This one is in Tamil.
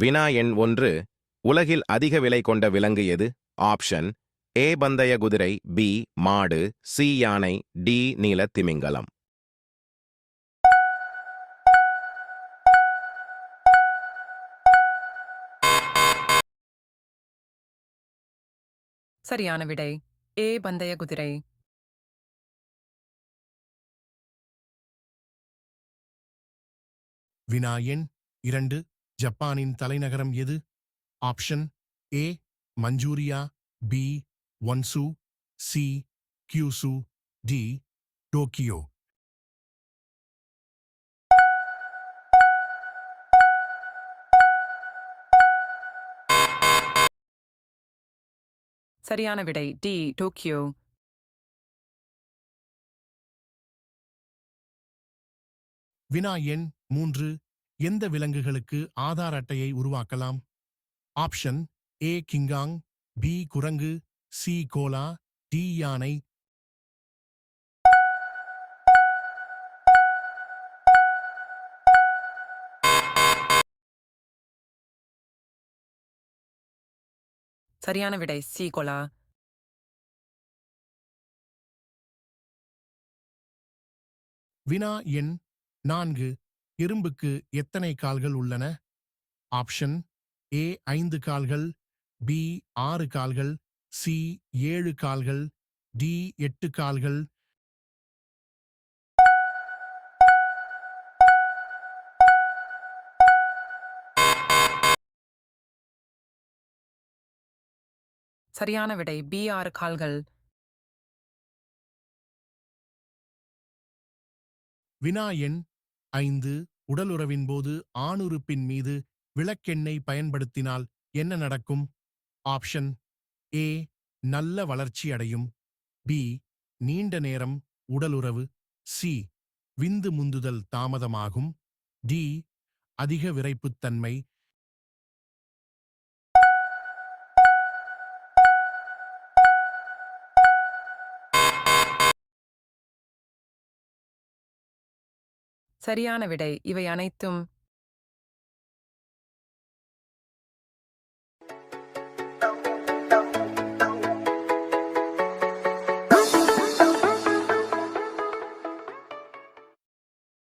வினா எண் ஒன்று உலகில் அதிக விலை கொண்ட விலங்கு எது? ஆப்ஷன் ஏ பந்தய குதிரை பி மாடு சி யானை டி நீல திமிங்கலம். சரியான விடை ஏ பந்தய குதிரை. வினா எண் இரண்டு ஜப்பானின் தலைநகரம் எது? Option A Manchuria B Honshu C Kyushu D Tokyo. சரியான விடை டி டோக்கியோ. வினா எண் மூன்று எந்த விலங்குகளுக்கு ஆதார் அட்டையை உருவாக்கலாம்? Option A King Kong B குரங்கு சி கோலா டி யானை. சரியான விடை சி கொலா. வினா எண் நான்கு. எறும்புக்கு எத்தனை கால்கள் உள்ளன? ஆப்ஷன் ஏ ஐந்து கால்கள் பி ஆறு கால்கள் சி ஏழு கால்கள் டி எட்டு கால்கள். சரியான விடை பி ஆறு கால்கள். வினா எண் ஐந்து உடலுறவின் போது ஆணுறுப்பின் மீது விளக்கெண்ணெய் பயன்படுத்தினால் என்ன நடக்கும்? ஆப்ஷன் ஏ நல்ல வளர்ச்சி அடையும். பி நீண்ட நேரம் உடலுறவு சி விந்து முந்துதல் தாமதமாகும். டி அதிக விரைப்புத்தன்மை சரியான விடை. இவை அனைத்தும்